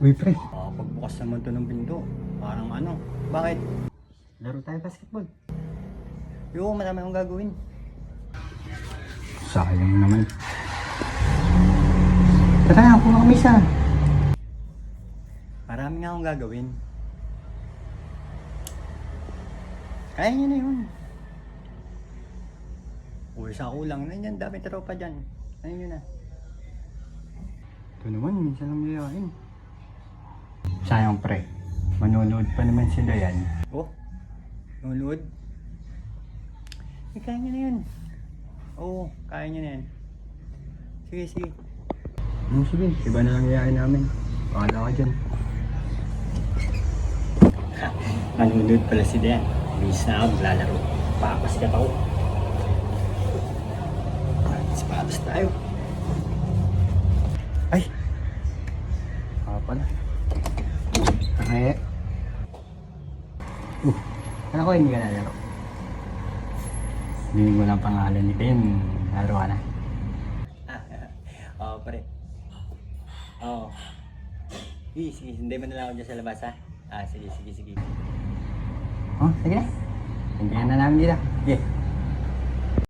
Uy, pre. Ah, pagbukas naman to ng pinto, parang ano, bakit? Laro tayo basketball. Yo, marami akong gagawin. Sayang naman. Tara na, kuha kami isa. Marami nga akong gagawin. Kaya niyo na yun. Uy, sa kulang na yan, dami tropa dyan. Ano yun na? Ito naman, minsan lang yayain. Sayang pre. Manonood pa naman sila yan. Oh, nulod. Eh, kaya niyo na yun. Oo, kaya niyo na yan. Sige, sige. Ano sige, iba na lang yayain namin. Bahala ka dyan. Manunod pala si Dan. Bis na ako maglalaro. Papasikat ako. Sapatos tayo. Ay! Ah, pala. Ay. Uh, ano ko hindi ka nalaro? Hindi mo lang pangalan ni Ben. Laro ka na. Oo, pre. Oo. Sige, sige. Hindi mo na lang ako dyan sa labas, ha? Ah, sige, sige, sige. Oh, sige na. Hintayin na namin dito. Sige.